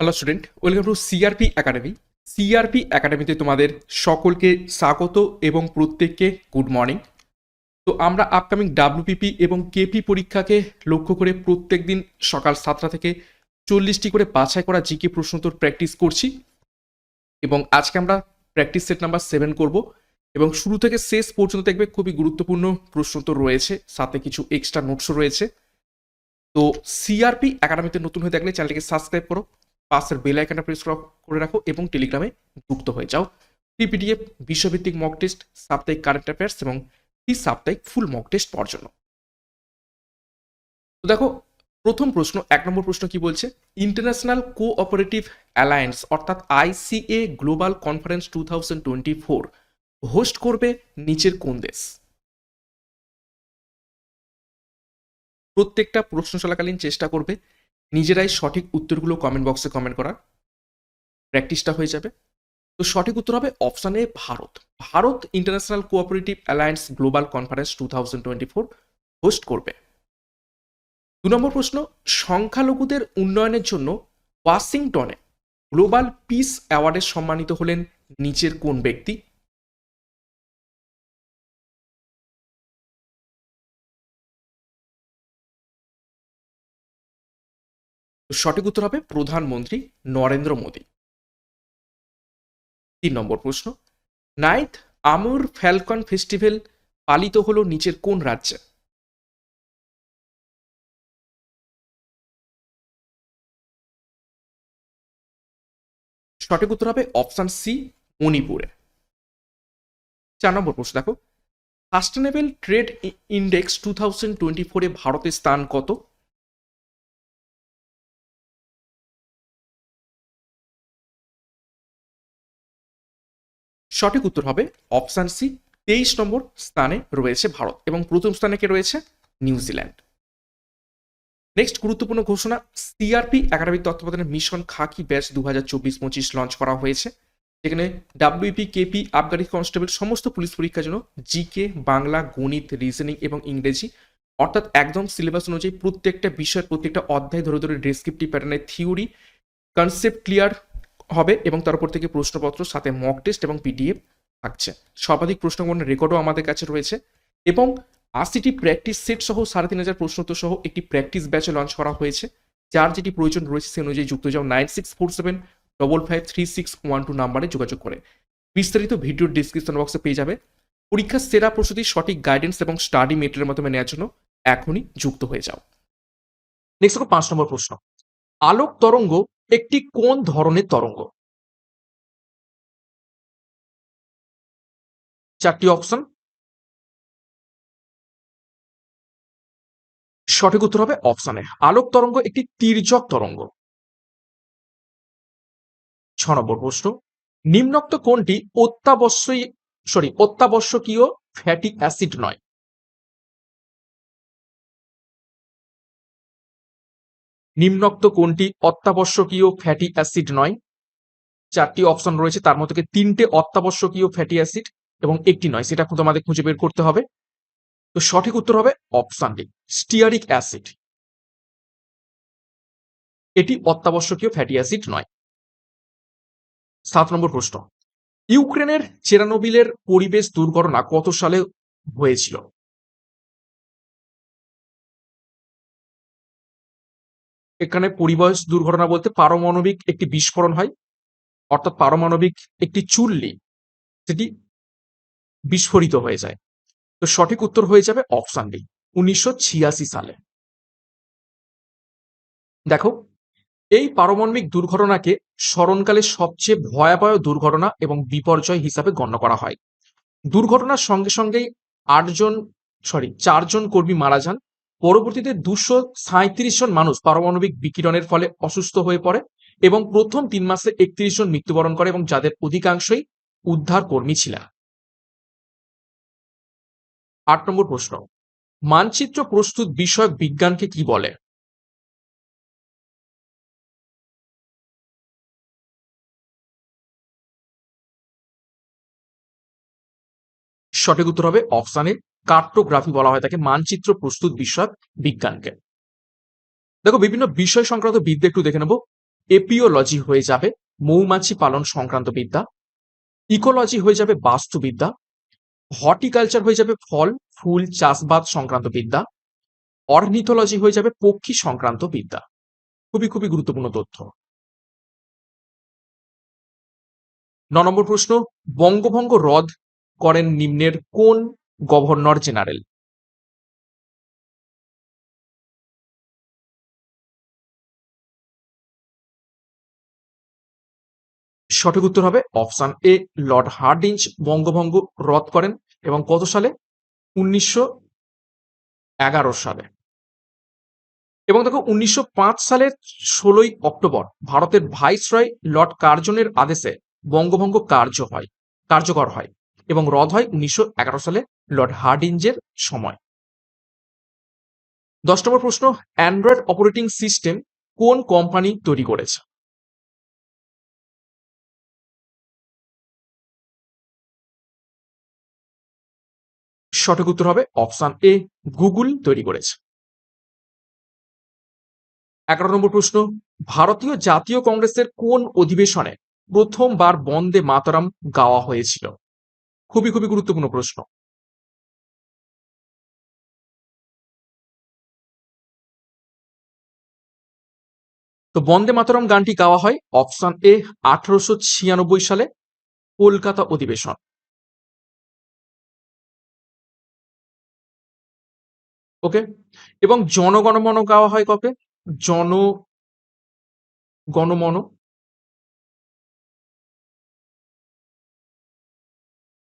Hello student welcome to CRP academy CRP একাডেমিতে তোমাদের সকলকে স্বাগত এবং প্রত্যেককে গুড মর্নিং তো আমরা আপকামিং ডাব্লিউপিপি এবং কেপি পরীক্ষাকে লক্ষ্য করে প্রত্যেক দিন সকাল সাতটা থেকে চল্লিশটি করে বাছাই করা জিকে প্রশ্নোত্তর প্র্যাকটিস করছি এবং আজকে আমরা প্র্যাকটিস সেট নাম্বার সেভেন করব এবং শুরু থেকে শেষ পর্যন্ত দেখবে খুবই গুরুত্বপূর্ণ প্রশ্নোত্তর রয়েছে, সাথে কিছু এক্সট্রা নোটসও রয়েছে। তো সিআরপি একাডেমিতে নতুন হয়ে থাকলে চ্যানেলটিকে সাবস্ক্রাইব করো। পাশের বেল আইকনটা প্রেস করে রাখো এবং টেলিগ্রামে যুক্ত হয়ে যাও। ফ্রি পিডিএফ বিশ্বভিত্তিক মক টেস্ট সাপ্তাহিক কারেন্ট অ্যাফেয়ার্স এবং ফ্রি সাপ্তাহিক ফুল মক টেস্ট পাওয়ার জন্য। তো দেখো, প্রথম প্রশ্ন, এক নম্বর প্রশ্ন কি বলছে? ইন্টারন্যাশনাল কোঅপারেটিভ অ্যালায়েন্স অর্থাৎ ICA global conference two thousand twenty four host করবে নিচের কোন দেশ? প্রত্যেকটা প্রশ্ন চলাকালীন চেষ্টা করবে। নিজেরাই সঠিক উত্তরগুলো কমেন্ট বক্সে কমেন্ট করার প্র্যাকটিসটা হয়ে যাবে। তো সঠিক উত্তর হবে option A Bharat. Bharat international cooperative alliance global conference two thousand twenty four host করবে। দু নম্বর প্রশ্ন, সংখ্যালঘুদের উন্নয়নের জন্য ওয়াশিংটনে গ্লোবাল পিস অ্যাওয়ার্ডে সম্মানিত হলেন নিচের কোন ব্যক্তি? সঠিক উত্তর হবে প্রধানমন্ত্রী নরেন্দ্র মোদী। তিন নম্বর প্রশ্ন নাইথ আমুর ফ্যালকন ফেস্টিভ্যাল পালিত হলো নিচের কোন রাজ্যে? সঠিক উত্তর হবে অপশন সি, মণিপুরে। চার নম্বর প্রশ্ন দেখো sustainable trade index two thousand twenty ফোরে ভারতের স্থান কত? সঠিক উত্তর হবে অপশান সি, তেইশ নম্বর স্থানে রয়েছে ভারত এবং প্রথম স্থানে কে রয়েছে? New Zealand. নেক্সট গুরুত্বপূর্ণ ঘোষণা, সিআরপি একাডেমিক তত্ত্বাবধানে মিশন খাকি ব্যাচ দু হাজার চব্বিশ পঁচিশ লঞ্চ করা হয়েছে। যেখানে ডাব্লিউপি কেপি, আবগারি কনস্টেবল, সমস্ত পুলিশ পরীক্ষার জন্য জিকে, বাংলা, গণিত, রিজনিং এবং ইংরেজি, অর্থাৎ একদম সিলেবাস অনুযায়ী প্রত্যেকটা বিষয়ের প্রত্যেকটা অধ্যায় ধরে ধরে ডেসক্রিপটিভ প্যাটার্নের থিওরি কনসেপ্ট ক্লিয়ার হবে এবং তার উপর থেকে প্রশ্নপত্র, সাথে মক টেস্ট এবং পিডিএফ থাকছে। সর্বাধিক প্রশ্নগণের রেকর্ডও আমাদের কাছে রয়েছে এবং আশিটি প্র্যাকটিস সেট সহ সাড়ে তিন হাজার প্রশ্নোত্তর সহ একটি প্র্যাকটিস ব্যাচে লঞ্চ করা হয়েছে। যার যেটি প্রয়োজন রয়েছে সে অনুযায়ী যুক্ত যাও nine six four seven double five three six one two নাম্বারে যোগাযোগ করে। বিস্তারিত ভিডিওর ডিসক্রিপশন বক্সে পেয়ে যাবে। পরীক্ষার সেরা প্রস্তুতি, সঠিক গাইডেন্স এবং স্টাডি মেটেরিয়ালের মাধ্যমে নেওয়ার জন্য এখনই যুক্ত হয়ে যাও। নেক্সট পাঁচ নম্বর প্রশ্ন। আলোক তরঙ্গ একটি কোন ধরনের তরঙ্গ? চারটি অপশন সঠিক উত্তর হবে অপশনে আলোক তরঙ্গ একটি তির্যক তরঙ্গ। ছ নম্বর প্রশ্ন। নিম্নোক্ত কোনটি অত্যাবশ্যই সরি অত্যাবশ্যকীয় ফ্যাটি অ্যাসিড নয়? নিম্নোক্ত কোনটি অত্যাবশ্যকীয় ফ্যাটি অ্যাসিড নয়? চারটি অপশন রয়েছে, তার মধ্যে তিনটে অত্যাবশ্যকীয় ফ্যাটি অ্যাসিড এবং একটি নয়? সেটা কিন্তু আমাদের খুঁজে বের করতে হবে। তো সঠিক উত্তর হবে অপশন ডি স্টিয়ারিক অ্যাসিড এটি অত্যাবশ্যকীয় ফ্যাটি অ্যাসিড নয়। সাত নম্বর প্রশ্ন, ইউক্রেনের চেরানোবিলের পরিবেশ দুর্ঘটনা কত সালে হয়েছিল? এখানে পরিবেশ দুর্ঘটনা বলতে পারমাণবিক একটি বিস্ফোরণ হয়, অর্থাৎ পারমাণবিক একটি চুল্লি সেটি বিস্ফোরিত হয়ে যায়। তো সঠিক উত্তর হয়ে যাবে অপশান ডি, উনিশশো ছিয়াশি সালে। দেখো, এই পারমাণবিক দুর্ঘটনাকে স্মরণকালে সবচেয়ে ভয়াবহ দুর্ঘটনা এবং বিপর্যয় হিসাবে গণ্য করা হয়। দুর্ঘটনার সঙ্গে সঙ্গেই আটজন সরি চারজন কর্মী মারা যান। পরবর্তীতে দুশো সাঁত্রিশ জন মানুষ পারমাণবিক বিকিরণের ফলে অসুস্থ হয়ে পড়ে এবং প্রথম তিন মাসে একত্রিশ জন মৃত্যুবরণ করে এবং যাদের অধিকাংশই উদ্ধার কর্মী ছিলেন আট নম্বর প্রশ্ন, মানচিত্র প্রস্তুত বিষয়ক বিজ্ঞানকে কি বলে? সঠিক উত্তর হবে অপশানে কার্টোগ্রাফি বলা হয় তাকে মানচিত্র প্রস্তুত বিষয়ক বিজ্ঞানকে। দেখো, বিভিন্ন বিষয় সংক্রান্ত বিদ্যা একটু দেখে নেব। এপিওলজি হয়ে যাবে মৌমাছি পালন সংক্রান্ত বিদ্যা। ইকোলজি হয়ে যাবে বাস্তুবিদ্যা। হর্টিকালচার হয়ে যাবে ফল, ফুল, চাষবাদ সংক্রান্ত বিদ্যা। অর্নিথোলজি হয়ে যাবে পক্ষী সংক্রান্ত বিদ্যা। খুবই খুবই গুরুত্বপূর্ণ তথ্য। ন নম্বর প্রশ্ন, বঙ্গভঙ্গ রদ করেন নিম্নের কোন গভর্নর জেনারেল। সঠিক উত্তর হবে অপশন এ, লর্ড হার্ডিঞ্জ বঙ্গভঙ্গ রদ করেন এবং কত সালে? উনিশশো এগারো সালে। এবং দেখো, উনিশশো সালের ষোলোই অক্টোবর ভারতের ভাইসরয় লর্ড কার্জনের আদেশে বঙ্গভঙ্গ কার্য হয়, কার্যকর হয়। এবং রদ হয় উনিশশো এগারো সালে লর্ড হার্ডিঞ্জের সময়। দশ নম্বর প্রশ্ন, অ্যান্ড্রয়েড অপারেটিং সিস্টেম কোন কোম্পানি তৈরি করেছে? সঠিক উত্তর হবে অপশন এ, গুগল তৈরি করেছে। এগারো নম্বর প্রশ্ন, ভারতীয় জাতীয় কংগ্রেসের কোন অধিবেশনে প্রথমবার বন্দে মাতরম গাওয়া হয়েছিল? খুবই খুবই গুরুত্বপূর্ণ প্রশ্ন। তো বন্দে মাতরম গানটি গাওয়া হয় অপশন এ, আঠারোশো ছিয়ানব্বই সালে, কলকাতা অধিবেশন। ওকে? এবং জনগণমন গাওয়া হয় কবে? জন গণমন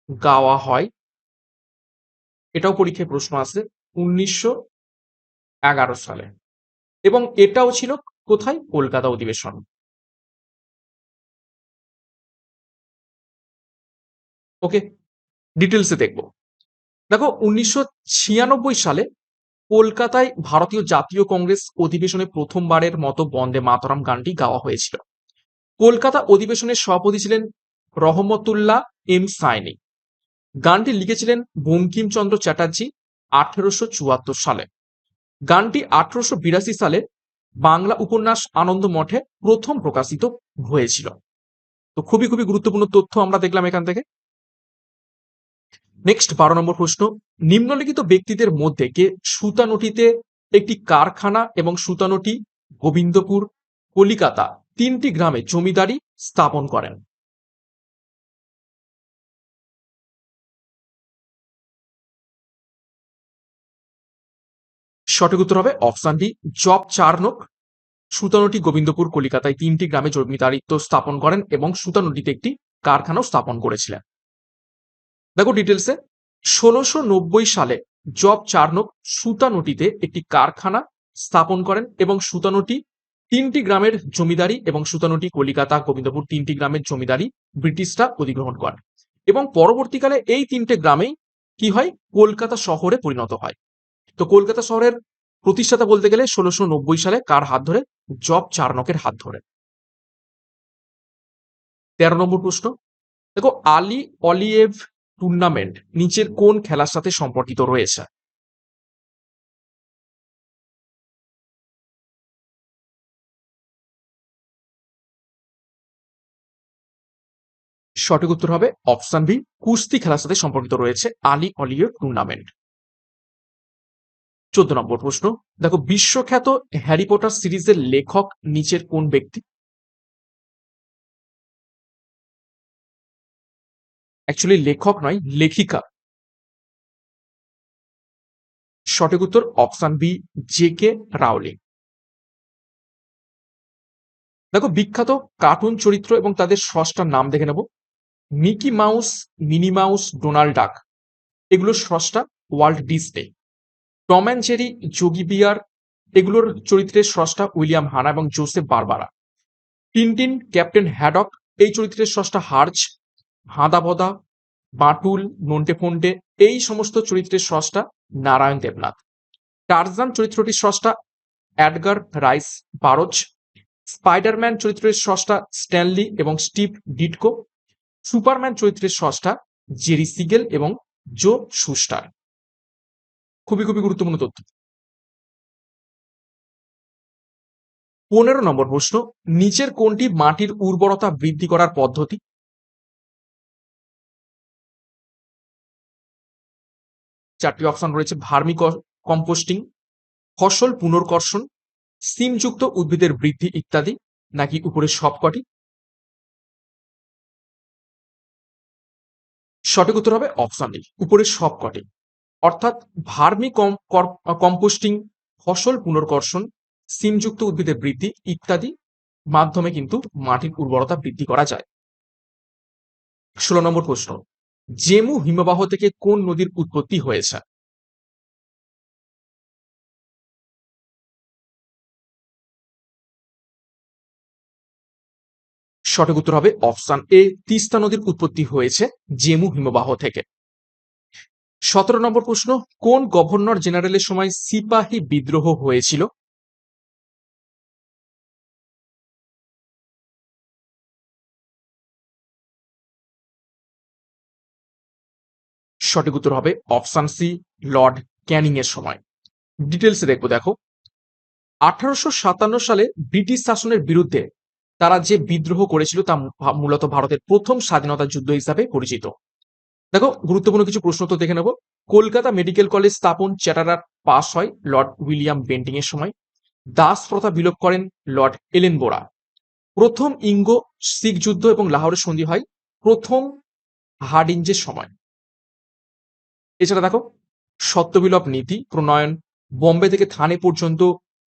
গাওয়া হয়। এটাও পরীক্ষায় প্রশ্ন আসে উনিশশো এগারো সালে। এবং এটাও ছিল কোথায়? কলকাতা অধিবেশন। ওকে ডিটেলসে দেখব। দেখো, উনিশশো ছিয়ানব্বই সালে কলকাতায় ভারতীয় জাতীয় কংগ্রেস অধিবেশনে প্রথমবারের মতো বন্দে মাতরম গানটি গাওয়া হয়েছিল। কলকাতা অধিবেশনের সভাপতি ছিলেন রহমতুল্লাহ এম সাইনি গানটি লিখেছিলেন বঙ্কিমচন্দ্র চ্যাটার্জি আঠেরোশো চুয়াত্তর সালে। গানটি আঠারোশো বিরাশি সালে বাংলা উপন্যাস আনন্দ মঠে প্রথম প্রকাশিত হয়েছিল। তো খুবই খুবই গুরুত্বপূর্ণ তথ্য আমরা দেখলাম এখান থেকে। নেক্সট বারো নম্বর প্রশ্ন। নিম্নলিখিত ব্যক্তিদের মধ্যে কে সুতানুটিতে একটি কারখানা এবং সুতানুটি গোবিন্দপুর, কলিকাতা তিনটি গ্রামে জমিদারি স্থাপন করেন? সঠিক উত্তর হবে option D, Job Charnock Sutanuti Gobindapur, কলিকাতায় তিনটি গ্রামে জমিদারিত্ব স্থাপন করেন এবং সুতানুটিতে একটি কারখানাও স্থাপন করেছিলেন। দেখো ডিটেলসে ষোলোশো নব্বই সালে জব চার্নক সুতানুটিতে একটি কারখানা স্থাপন করেন এবং সুতানুটি তিনটি গ্রামের জমিদারি এবং সুতানুটি কলিকাতা, গোবিন্দপুর তিনটি গ্রামের জমিদারি ব্রিটিশরা অধিগ্রহণ করেন। এবং পরবর্তীকালে এই তিনটে গ্রামেই কি হয়? কলকাতা শহরে পরিণত হয়। তো কলকাতা শহরের প্রতিষ্ঠাতা বলতে গেলে ষোলোশো নব্বই সালে কার হাত ধরে? জব চার্নকের হাত ধরে। তেরো নম্বর প্রশ্ন। দেখো, আলি অলিয়েভ টুর্নামেন্ট নিচের কোন খেলার সাথে সম্পর্কিত রয়েছে? সঠিক উত্তর হবে অপশন বি, কুস্তি খেলার সাথে সম্পর্কিত রয়েছে আলি অলিয়েভ টুর্নামেন্ট। চোদ্দ নম্বর প্রশ্ন। দেখো, বিশ্বখ্যাত হ্যারি পটার সিরিজের লেখক নিচের কোন ব্যক্তি? অ্যাকচুয়ালি লেখক নয়, লেখিকা। সঠিক উত্তর option B, J K Rowling. দেখো, বিখ্যাত কার্টুন চরিত্র এবং তাদের স্রষ্টার নাম দেখে নেব। Mickey Mouse, Minnie Mouse, Donald Duck. এগুলো স্রষ্টা Walt Disney Tom and Jerry Yogi Bear, এগুলোর চরিত্রের স্রষ্টা উইলিয়াম হানা এবং Joseph Barbera. Tintin, Captain Haddock, এই চরিত্রের স্রষ্টা হার্জ হাঁদাবদা বাটুল নন্টে ফন্টে এই সমস্ত চরিত্রের স্রষ্টা নারায়ণ দেবনাথ। টারজান চরিত্রটির স্রষ্টা অ্যাডগার রাইস বারোজ। স্পাইডারম্যান চরিত্রের স্রষ্টা স্ট্যানলি এবং স্টিভ ডিটকো। সুপারম্যান চরিত্রের স্রষ্টা জেরি সিগেল এবং জো সুস্টার। খুবই খুবই গুরুত্বপূর্ণ তথ্য। পনেরো নম্বর প্রশ্ন, নিচের কোনটি মাটির উর্বরতা বৃদ্ধি করার পদ্ধতি? চারটি অপশন রয়েছে ভার্মি কম্পোস্টিং, ফসল পুনর্কর্ষণ, সিমযুক্ত উদ্ভিদের বৃদ্ধি ইত্যাদি, নাকি উপরের সবকটি? সঠিক উত্তর হবে অপশন ডি উপরের সবকটি। অর্থাৎ ভার্মি কম্পোস্টিং, ফসল পুনর্কর্ষণ, সিমযুক্ত উদ্ভিদের বৃদ্ধি ইত্যাদি মাধ্যমে কিন্তু মাটির উর্বরতা বৃদ্ধি করা যায়। ষোলো নম্বর প্রশ্ন, জেমু হিমবাহ থেকে কোন নদীর উৎপত্তি হয়েছে? সঠিক উত্তর হবে অপশন এ, তিস্তা নদীর উৎপত্তি হয়েছে জেমু হিমবাহ থেকে। সতেরো নম্বর প্রশ্ন, কোন গভর্নর জেনারেলের সময় সিপাহী বিদ্রোহ হয়েছিল? সঠিক উত্তর হবে অপশন সি, লর্ড ক্যানিং এর সময় ডিটেলসে দেখব, দেখো। আঠারোশো সাতান্ন সালে ব্রিটিশ শাসনের বিরুদ্ধে তারা যে বিদ্রোহ করেছিল তা মূলত ভারতের প্রথম স্বাধীনতা যুদ্ধ হিসাবে পরিচিত। দেখো, গুরুত্বপূর্ণ কিছু প্রশ্ন তো দেখে নেব। কলকাতা মেডিকেল কলেজ স্থাপন চ্যাটারার পাস হয় লর্ড উইলিয়াম বেন্টিং এর সময়। দাস প্রথা বিলোপ করেন লর্ড এলেন বোরা। প্রথম ইঙ্গো, শিখ যুদ্ধ এবং লাহোরের সন্ধি হয় প্রথম হার্ডিঞ্জের সময়। এছাড়া দেখো, সত্যবিলোপ নীতি, প্রণয়ন, বোম্বে থেকে থানে পর্যন্ত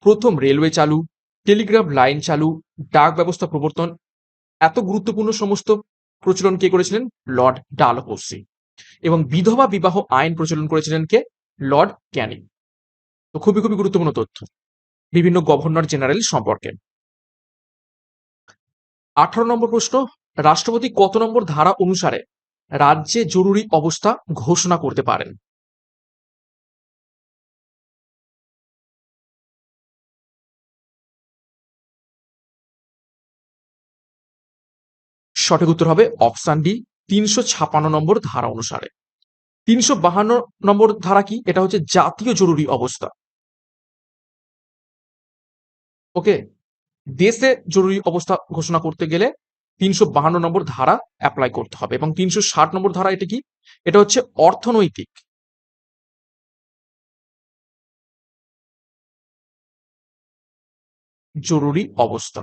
প্রথম রেলওয়ে চালু, টেলিগ্রাফ লাইন চালু, ডাক ব্যবস্থা প্রবর্তন, এত গুরুত্বপূর্ণ সমস্ত প্রচলন কে করেছিলেন? Lord Dalhousie. এবং বিধবা বিবাহ আইন প্রচলন করেছিলেন কে? লর্ড ক্যানিং। তো খুবই খুবই গুরুত্বপূর্ণ তথ্য। বিভিন্ন গভর্নর জেনারেল সম্পর্কে। আঠারো নম্বর প্রশ্ন, রাষ্ট্রপতি কত নম্বর ধারা অনুসারে রাজ্যে জরুরি অবস্থা ঘোষণা করতে পারেন? সঠিক উত্তর হবে অপশান ডি তিনশো ছাপান্ন নম্বর ধারা অনুসারে। তিনশো বাহান্ন নম্বর ধারা কি? এটা হচ্ছে জাতীয় জরুরি অবস্থা। ওকে? দেশে জরুরি অবস্থা ঘোষণা করতে গেলে তিনশো বাহান্ন নম্বর ধারা অ্যাপ্লাই করতে হবে এবং তিনশো ষাট নম্বর ধারা এটা কি? এটা হচ্ছে অর্থনৈতিক। জরুরি অবস্থা।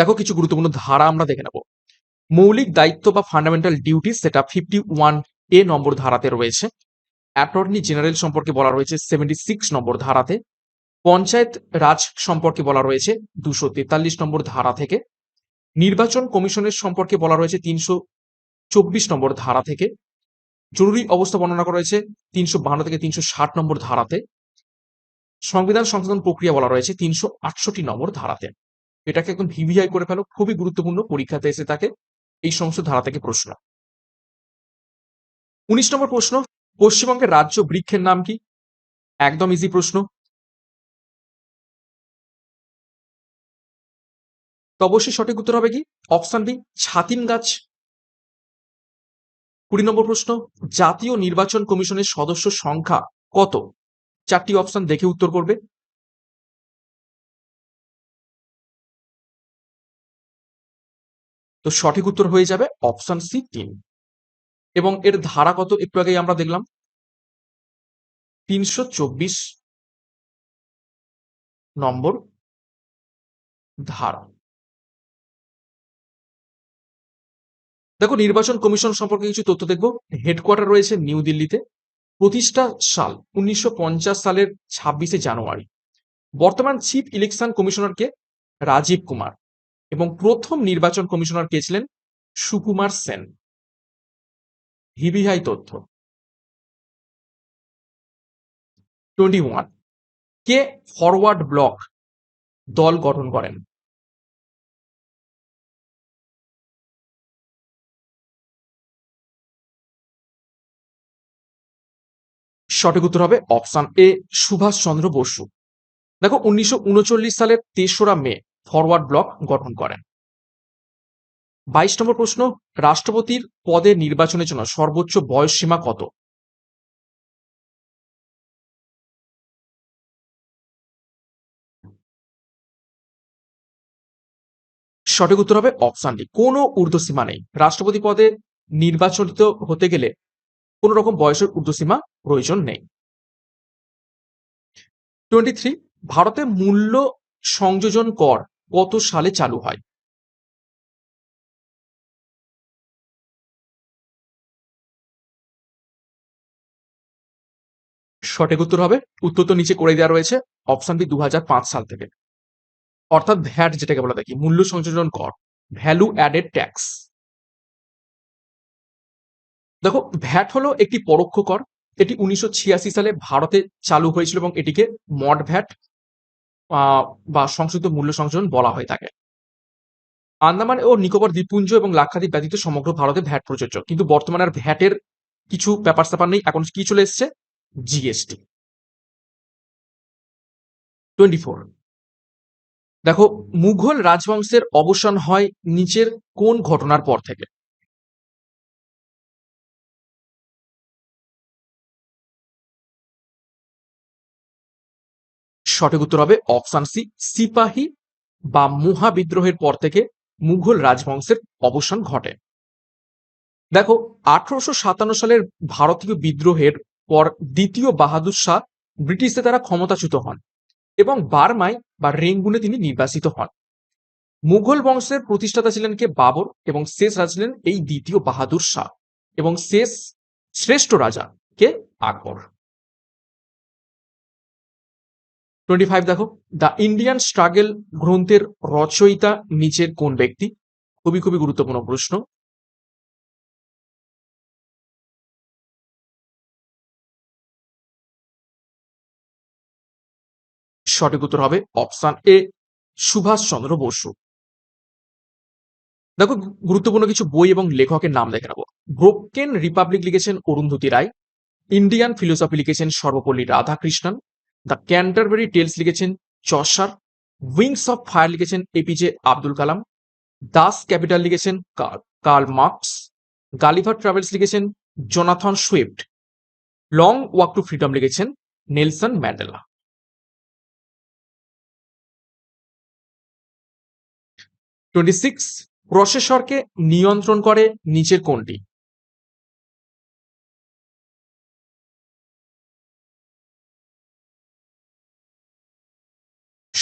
দেখো কিছু গুরুত্বপূর্ণ ধারা আমরা দেখে নেব। মৌলিক দায়িত্ব বা ফান্ডামেন্টাল ডিউটি সেটা ফিফটি ওয়ান এ নম্বর ধারাতে রয়েছে। অ্যাটর্নি জেনারেল সম্পর্কে বলা রয়েছে সেভেন্টি সিক্স নম্বর ধারাতে। পঞ্চায়েত রাজ সম্পর্কে বলা রয়েছে দুশো তেতাল্লিশ নম্বর ধারা থেকে। নির্বাচন কমিশনের সম্পর্কে বলা রয়েছে তিনশো চব্বিশ নম্বর ধারা থেকে। জরুরি অবস্থা বর্ণনা করা হয়েছে তিনশো বাহান্ন থেকে তিনশো ষাট নম্বর ধারাতে। সংবিধান সংশোধন প্রক্রিয়া বলা রয়েছে তিনশো আটষট্টি নম্বর ধারাতে। এটাকে এখন ভিভিআই করে ফেলো, খুবই গুরুত্বপূর্ণ পরীক্ষাতে এসে থাকে এই সমস্ত ধারা থেকে প্রশ্ন। উনিশ নম্বর প্রশ্ন, পশ্চিমবঙ্গের রাজ্য বৃক্ষের নাম কি? একদম ইজি প্রশ্ন। তো অবশ্যই সঠিক উত্তর হবে কি? অপশন বি ছাতিম গাছ। কুড়ি নম্বর প্রশ্ন, জাতীয় নির্বাচন কমিশনের সদস্য সংখ্যা কত? চারটি অপশন দেখে উত্তর করবে। তো সঠিক উত্তর হয়ে যাবে অপশন সি তিন। এবং এর ধারা কত? একটু আগেই আমরা দেখলাম। তিনশো চব্বিশ নম্বর ধারা। দেখো, নির্বাচন কমিশন সম্পর্কে কিছু তথ্য দেখব। হেডকোয়ার্টার রয়েছে নিউ দিল্লিতে। প্রতিষ্ঠা সাল, উনিশশো পঞ্চাশ সালের ছাব্বিশে জানুয়ারি। বর্তমান চিফ ইলেকশন কমিশনারকে রাজীব কুমার। এবং প্রথম নির্বাচন কমিশনার কে ছিলেন? সুকুমার সেন। হিবিহাই তথ্য। টোয়েন্টি ওয়ান কে ফরওয়ার্ড ব্লক দল গঠন করেন? সঠিক উত্তর হবে অপশন এ সুভাষ চন্দ্র বসু। দেখো, উনিশশো উনচল্লিশ সালের তেসরা মে ফরওয়ার্ড ব্লক গঠন করেন। বাইশ নম্বর প্রশ্ন, রাষ্ট্রপতির পদে নির্বাচনের জন্য সর্বোচ্চ বয়স সীমা কত? সঠিক উত্তর হবে অপশান ডি। কোনো ঊর্ধ্বসীমা নেই। রাষ্ট্রপতি পদে নির্বাচিত হতে গেলে কোন রকম বয়সের ঊর্ধ্বসীমা প্রয়োজন নেই। টোয়েন্টি থ্রি, ভারতে মূল্য সংযোজন কর কত সালে চালু হয়? সঠিক উত্তর হবে। উত্তর তো নিচে করে দেওয়া রয়েছে অপশন বি দু হাজার পাঁচ সাল থেকে। অর্থাৎ ভ্যাট যেটাকে বলা দেখি, মূল্য সংযোজন কর ভ্যালু অ্যাডেড ট্যাক্স দেখো, ভ্যাট হলো একটি পরোক্ষ কর, এটি উনিশশো ছিয়াশি সালে ভারতে চালু হয়েছিল এবং এটিকে মড ভ্যাট বা সংশোধিত মূল্য সংযোজন বলা হয়ে থাকে। আন্দামান ও নিকোবর দ্বীপপুঞ্জ এবং লাক্ষাদ্বীপ ব্যতীত সমগ্র ভারতে ভ্যাট প্রযোজ্য। কিন্তু বর্তমানে আর ভ্যাটের কিছু ব্যাপার স্যাপার নেই। এখন কি চলে এসছে? জিএসটি। Twenty four. দেখো, মুঘল রাজবংশের অবসান হয় নিচের কোন ঘটনার পর থেকে? সঠিক উত্তর হবে অপশন সি, সিপাহী বা মুহা বিদ্রোহের পর থেকে মুঘল রাজবংশের অবসান ঘটে। দেখো, আঠারোশো সাতান্ন সালের ভারতীয় বিদ্রোহের পর দ্বিতীয় বাহাদুর শাহ ব্রিটিশদের দ্বারা ক্ষমতাচ্যুত হন এবং বার্মায় বা রেঙ্গুনে তিনি নির্বাসিত হন। মুঘল বংশের প্রতিষ্ঠাতা ছিলেন কে? বাবর এবং শেষ রাজা ছিলেন এই দ্বিতীয় বাহাদুর শাহ এবং শেষ শ্রেষ্ঠ রাজা কে? আকবর। টোয়েন্টি ফাইভ দেখো দ্য ইন্ডিয়ান স্ট্রাগল গ্রন্থের রচয়িতা নিচের কোন ব্যক্তি? খুবই খুবই গুরুত্বপূর্ণ প্রশ্ন। সঠিক উত্তর হবে অপশন এ সুভাষচন্দ্র বসু। দেখো, গুরুত্বপূর্ণ কিছু বই এবং লেখকের নাম দেখে নেব। ব্রোকেন রিপাবলিক লিখেছেন অরুন্ধতী রায় ইন্ডিয়ান ফিলোসফি লিখেছেন Sarvepalli Radhakrishnan the Canterbury tales লিখেছেন চসার উইংস অফ ফায়ার লিখেছেন APJ Abdul Kalam Das Kapital লিখেছেন কার্ল মার্কস গালিভার ট্রাভেলস লিখেছেন Jonathan Swift long walk to freedom লিখেছেন নেলসন ম্যান্ডেলা টোয়েন্টি সিক্স প্রসেসরকে নিয়ন্ত্রণ করে নিচের কোনটি?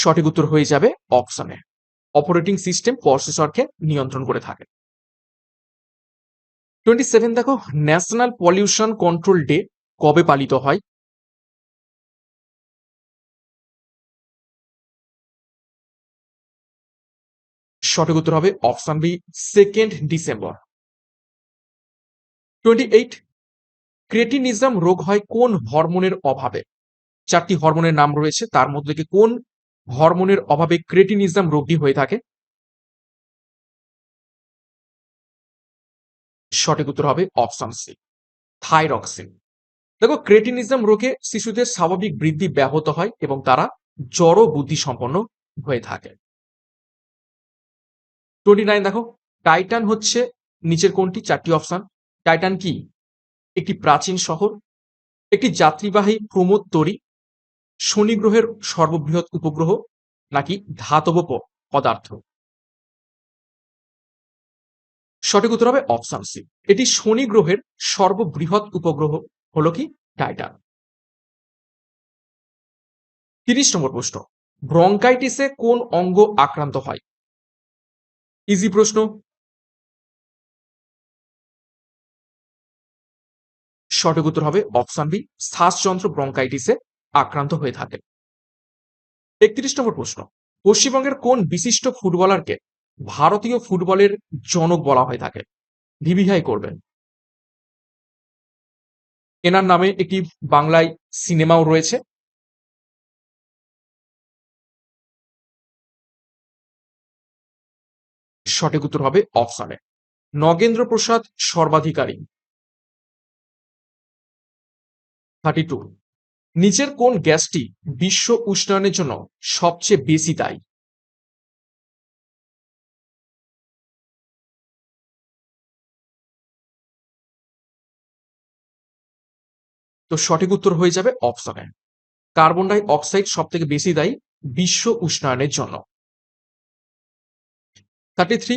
সঠিক উত্তর হয়ে যাবে অপশনে। অপারেটিং সিস্টেম প্রসেসরকে নিয়ন্ত্রণ করে থাকে। টোয়েন্টি সেভেন দেখো, ন্যাশনাল পলিউশন কন্ট্রোল ডে কবে পালিত হয়? সঠিক উত্তর হবে option B second December twenty eight cretinism রোগ হয় কোন হরমোনের অভাবে? চারটি হরমোনের নাম রয়েছে, তার মধ্যে কোন হরমোনের অভাবে ক্রেটিনিজম রোগটি হয়ে থাকে। সঠিক উত্তর হবে অপশন সি, থাইরক্সিন। দেখো, ক্রেটিনিজম রোগে শিশুদের স্বাভাবিক বৃদ্ধি ব্যাহত হয় এবং তারা জড় বুদ্ধি সম্পন্ন হয়ে থাকে। টোয়েন্টি নাইন, দেখো, টাইটান হচ্ছে নিচের কোনটি? চারটি অপশন। টাইটান কি? একটি প্রাচীন শহর, একটি যাত্রীবাহী প্রমোদতরী শনি গ্রহের সর্ববৃহৎ উপগ্রহ নাকি ধাতব পদার্থ? সঠিক উত্তর হবে অপশন সি এটি শনি গ্রহের সর্ববৃহৎ উপগ্রহ হলো কি? টাইটান তিরিশ নম্বর প্রশ্ন। ব্রঙ্কাইটিসে কোন অঙ্গ আক্রান্ত হয়? ইজি প্রশ্ন। সঠিক উত্তর হবে অপশন বি শ্বাসযন্ত্র ব্রঙ্কাইটিসে আক্রান্ত হয়ে থাকে। একত্রিশ নম্বর প্রশ্ন, পশ্চিমবঙ্গের কোন বিশিষ্ট ফুটবলারকে ভারতীয় ফুটবলের জনক বলা হয়ে থাকে? ভিভিহাই করবেন। এনার নামে একটি বাংলায় সিনেমাও রয়েছে। সঠিক উত্তর হবে অপশনে। নগেন্দ্র প্রসাদ সর্বাধিকারী। থার্টি টু নিচের কোন গ্যাসটি বিশ্ব উষ্ণায়নের জন্য সবচেয়ে বেশি দায়ী? তো সঠিক উত্তর হয়ে যাবে অপশনে কার্বন ডাই অক্সাইড সব থেকে বেশি দায়ী বিশ্ব উষ্ণায়নের জন্য। থার্টি থ্রি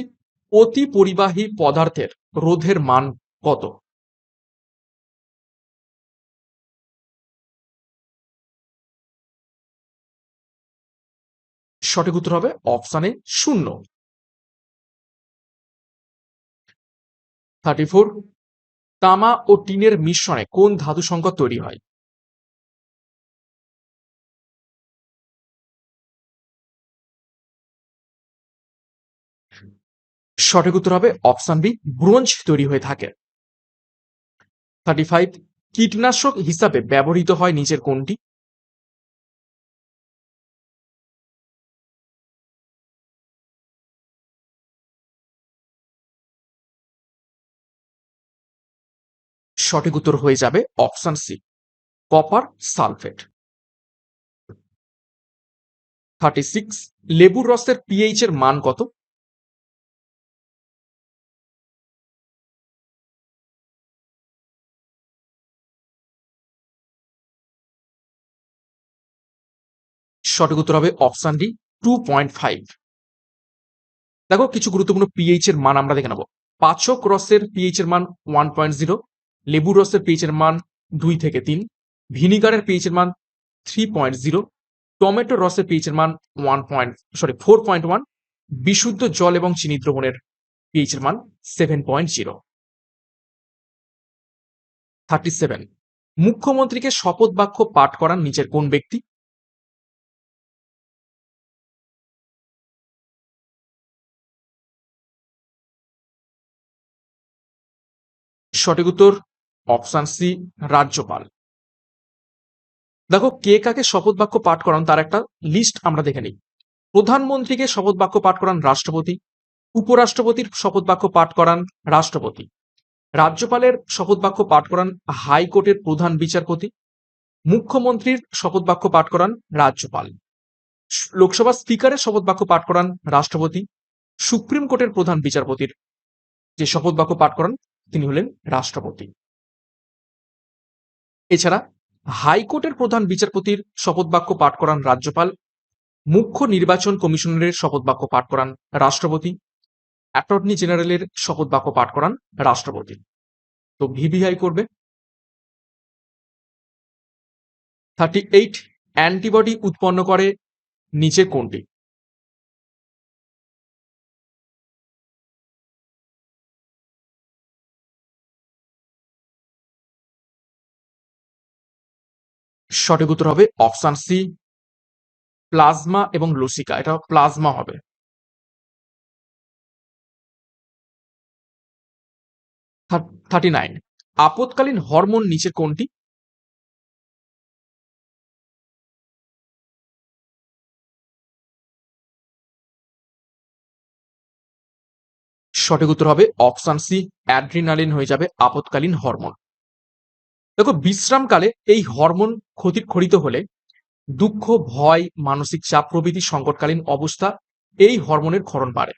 অতি পরিবাহী পদার্থের রোধের মান কত? সঠিক উত্তর হবে অপশানে শূন্য। থার্টি ফোর, তামা ও টিনের মিশ্রণে কোন ধাতু সংকট তৈরি হয়? সঠিক উত্তর হবে অপশন বি, ব্রোঞ্জ তৈরি হয়ে থাকে। থার্টি ফাইভ, কীটনাশক হিসাবে ব্যবহৃত হয় নিচের কোনটি? সঠিক উত্তর হয়ে যাবে option C, copper sulphate. Thirty six, লেবুর রসের পিএইচ এর মান কত? সঠিক উত্তর হবে option D two point five দেখো, কিছু গুরুত্বপূর্ণ পিএইচ এর মান আমরা দেখে নেব। পাচক রসের পিএইচ এর মান ওয়ান পয়েন্ট জিরো লেবু রসের পিএইচ এর মান দুই থেকে তিন, ভিনিগারের পিএইচ এর মান থ্রি পয়েন্ট জিরো টমেটো রসের পিএইচ এর মান one point sorry four point one বিশুদ্ধ জল এবং চিনি দ্রবণের পিএইচ এর মান seven point zero thirty seven মুখ্যমন্ত্রীকে শপথ বাক্য পাঠ করান নিচের কোন ব্যক্তি? সঠিক উত্তর অপশন সি, রাজ্যপাল। দেখো, কে কাকে শপথ বাক্য পাঠ করান তার একটা লিস্ট আমরা দেখে নিই। প্রধানমন্ত্রীকে শপথ বাক্য পাঠ করান রাষ্ট্রপতি, উপরাষ্ট্রপতির শপথ বাক্য পাঠ করান রাষ্ট্রপতি। রাজ্যপালের শপথ বাক্য পাঠ করান হাইকোর্টের প্রধান বিচারপতি, মুখ্যমন্ত্রীর শপথ বাক্য পাঠ করান রাজ্যপাল। লোকসভা স্পিকারের শপথ বাক্য পাঠ করান রাষ্ট্রপতি, সুপ্রিম কোর্টের প্রধান বিচারপতির যে শপথ বাক্য পাঠ করান তিনি হলেন রাষ্ট্রপতি। এছাড়া হাইকোর্টের প্রধান বিচারপতির শপথ বাক্য পাঠ করান রাজ্যপাল, মুখ্য নির্বাচন কমিশনারের শপথ বাক্য পাঠ করান রাষ্ট্রপতি, অ্যাটর্নি জেনারেলের শপথ বাক্য পাঠ করান রাষ্ট্রপতি। তো ভিভিআই করবে। থার্টি এইট অ্যান্টিবডি উৎপন্ন করে নিচে কোনটি? সঠিক উত্তর হবে অপশন সি, প্লাজমা এবং লসিকা। এটা প্লাজমা হবে। Thirty nine. আপতকালীন হরমোন নিচের কোনটি? সঠিক উত্তর হবে অপশন সি, অ্যাড্রিনালিন হয়ে যাবে আপতকালীন হরমোন। দেখো, বিশ্রামকালে এই হরমোন ক্ষতির খরিত হলে দুঃখ, ভয়, মানসিক চাপ প্রভৃতি সংকটকালীন অবস্থা এই হরমোনের ক্ষরণ বাড়ে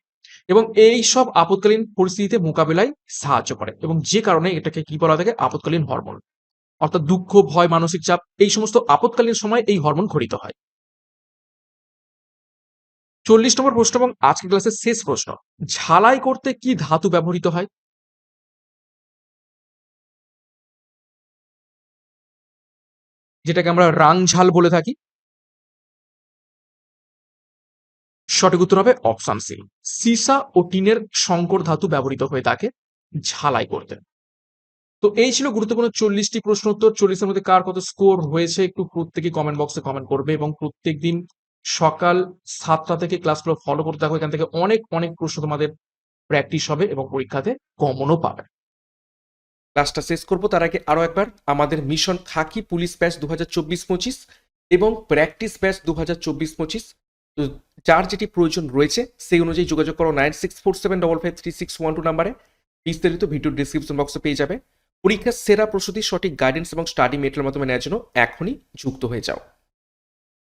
এবং এই সব আপদকালীন পরিস্থিতিতে মোকাবেলায় সাহায্য করে এবং যে কারণে এটাকে কি বলা থাকে? আপদকালীন হরমোন। অর্থাৎ দুঃখ, ভয়, মানসিক চাপ এই সমস্ত আপদকালীন সময় এই হরমোন খরিত হয়। চল্লিশ নম্বর প্রশ্ন এবং আজকের ক্লাসের শেষ প্রশ্ন, ঝালাই করতে কি ধাতু ব্যবহৃত হয়? যেটাকে আমরা রাংঝাল বলে থাকি। সঠিক উত্তর হবে অপশন সি। সিসা ও টিনের সংকর ধাতু ব্যবহৃত হয়ে থাকে ঝালাই করতে তো এই ছিল গুরুত্বপূর্ণ চল্লিশটি প্রশ্ন উত্তর। চল্লিশের মধ্যে কার কত স্কোর হয়েছে একটু প্রত্যেকে কমেন্ট বক্সে কমেন্ট করবে এবং প্রত্যেক দিন সকাল সাতটা থেকে ক্লাসগুলো ফলো করতে থাকো। এখান থেকে অনেক অনেক প্রশ্ন তোমাদের প্র্যাকটিস হবে এবং পরীক্ষাতে কমনও পাবে। ক্লাসটা শেষ করব। তার আগে আরও একবার, আমাদের মিশন খাকি পুলিশ ব্যাচ দু হাজার চব্বিশ পঁচিশ এবং প্র্যাকটিস ব্যাচ দু হাজার চব্বিশ পঁচিশ। তো যার যেটি প্রয়োজন রয়েছে, সেই অনুযায়ী যোগাযোগ করো nine six four seven double five three six one two নাম্বারে। বিস্তারিত ভিডিও ডিসক্রিপশন বক্সে পেয়ে যাবে। পরীক্ষার সেরা প্রস্তুতির সঠিক গাইডেন্স এবং স্টাডি মেটেরিয়াল মাধ্যমে নেওয়ার জন্য এখনই যুক্ত হয়ে যাও।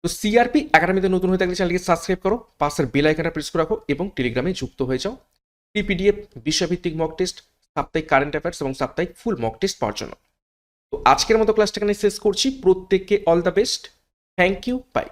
তো সিআরপি একাডেমিতে নতুন হয়ে থাকলে চ্যানেলকে সাবস্ক্রাইব করো। পাশের বেল আইকনটা প্রেস করে রাখো এবং টেলিগ্রামে যুক্ত হয়ে যাও। পিপিডিএফ বিষয়ভিত্তিক মক টেস্ট সাপ্তাহিক কারেন্ট অ্যাফেয়ার্স এবং সাপ্তাহিক ফুল মক টেস্ট পাওয়ার জন্য। তো আজকের মতো ক্লাসটা এখানে শেষ করছি। প্রত্যেককে all the best thank you bye